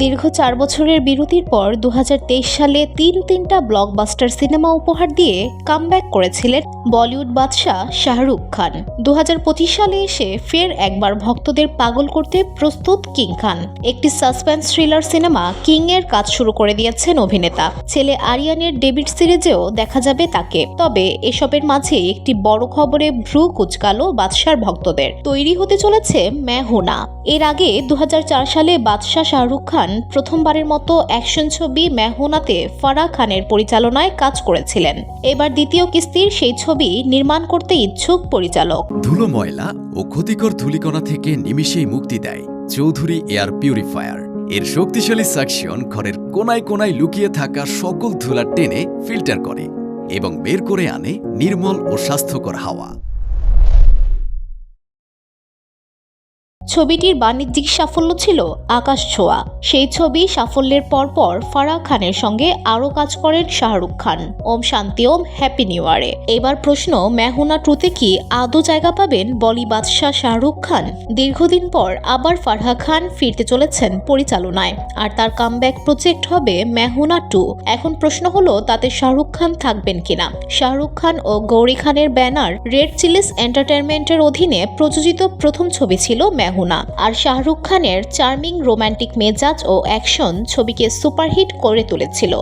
দীর্ঘ চার বছরের বিরতির পর দু হাজার তেইশ সালে তিন তিনটা ব্লকবাস্টার সিনেমা উপহার দিয়ে কামব্যাক করেছিলেন বলিউড বাদশাহ শাহরুখ খান। দু হাজার পঁচিশ সালে এসে ফের একবার ভক্তদের পাগল করতে প্রস্তুত কিং খান। একটি সাসপেন্স থ্রিলার সিনেমা কিং এর কাজ শুরু করে দিয়েছেন অভিনেতা। ছেলে আরিয়ানের ডেবিট সিরিজেও দেখা যাবে তাকে। তবে এসবের মাঝে একটি বড় খবরে ভ্রু কুচকালো বাদশার ভক্তদের। তৈরি হতে চলেছে মেহুনা। এর আগে দু হাজার চার সালে বাদশাহ শাহরুখ খান প্রথমবারের মতো অ্যাকশন ছবি মেহুনাতে ফারাহ খানের পরিচালনায় কাজ করেছিলেন। এবার দ্বিতীয় কিস্তির সেই ছবি নির্মাণ করতে ইচ্ছুক পরিচালক। ধুলো ময়লা ও ক্ষতিকর ধূলিকণা থেকে নিমিষেই মুক্তি দেয় চৌধুরী এয়ার পিউরিফায়ার। এর শক্তিশালী সাকশন ঘরের কোনায় কোনায় লুকিয়ে থাকা সকল ধুলা টেনে ফিল্টার করে এবং বের করে আনে নির্মল ও স্বাস্থ্যকর হাওয়া। ছবিটির বাণিজ্যিক সাফল্য ছিল আকাশ ছোঁয়া। সেই ছবি সাফল্যের পরপর ফারাহ খানের সঙ্গে আরও কাজ করেন শাহরুখ খান। ওম শান্তি, ওম হ্যাপি নিউ ইয়ারে। এবার প্রশ্ন, মেহুনা ট্রুতে কি আদৌ জায়গা পাবেন বলি বাদশাহ শাহরুখ খান? দীর্ঘদিন পর আবার ফারহা খান ফিরতে চলেছেন পরিচালনায়। আর তার কামব্যাক প্রজেক্ট হবে মেহুনা টু। এখন প্রশ্ন হলো, তাতে শাহরুখ খান থাকবেন কিনা? শাহরুখ খান ও গৌরী খানের ব্যানার রেড চিলিস এন্টারটেনমেন্টের অধীনে প্রযোজিত প্রথম ছবি ছিল মেহুনা আর শাহরুখ খানের চার্মিং রোমান্টিক মেজাজ ও অ্যাকশন ছবিকে সুপারহিট করে তুলেছিল।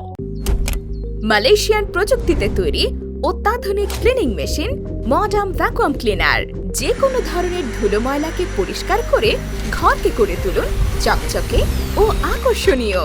মালয়েশিয়ান প্রযুক্তিতে তৈরি অত্যাধুনিক cleaning machine modern vacuum cleaner যে কোনো ধরনের ধুলো ময়লাকে পরিষ্কার করে ঘরকে করে তুলুন চকচকে ও আকর্ষণীয়।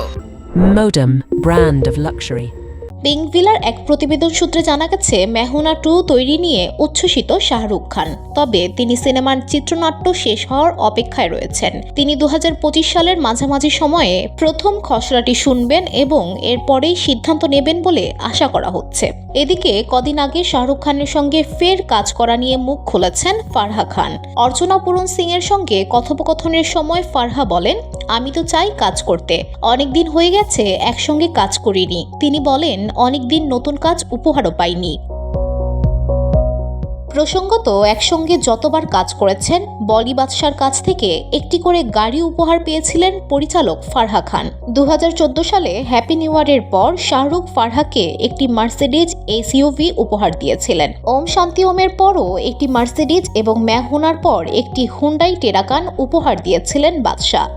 Modem, brand of luxury. পিঙ্কভিলার এক প্রতিবেদন সূত্রে জানা গেছে, মেহুনা টু তৈরি নিয়ে উচ্ছ্বসিত শাহরুখ খান। তবে তিনি সিনেমার চিত্রনাট্য শেষ হওয়ার অপেক্ষায় রয়েছেন। তিনি দু হাজার পঁচিশ সালের মাঝামাঝি সময়ে প্রথম খসড়াটি শুনবেন এবং এরপরেই সিদ্ধান্ত নেবেন বলে আশা করা হচ্ছে। এদিকে কদিন আগে শাহরুখ খানের সঙ্গে ফের কাজ করা নিয়ে মুখ খুলেছেন ফারহা খান। অর্চনা পূরণ সিং এর সঙ্গে কথোপকথনের সময় ফারহা বলেন আমি তো চাই কাজ করতে। অনেকদিন হয়ে গেছে, একসঙ্গে কাজ করিনি। তিনি বলেন, অনেকদিন নতুন কাজ উপহারও পাইনি। প্রসঙ্গত, একসঙ্গে যতবার কাজ করেছেন, বলি বাদশার কাছ থেকে একটি করে গাড়ি উপহার পেয়েছিলেন পরিচালক ফারহা খান। দু হাজার চোদ্দ সালে হ্যাপি নিউ ইয়ারের পর শাহরুখ ফারহাকে একটি মার্সিডিজ এসইউভি উপহার দিয়েছিলেন। ওম শান্তি ওমের পরও একটি মার্সিডিজ এবং ম্যাহুনার পর একটি হুন্ডাই টেরাকান উপহার দিয়েছিলেন বাদশাহ।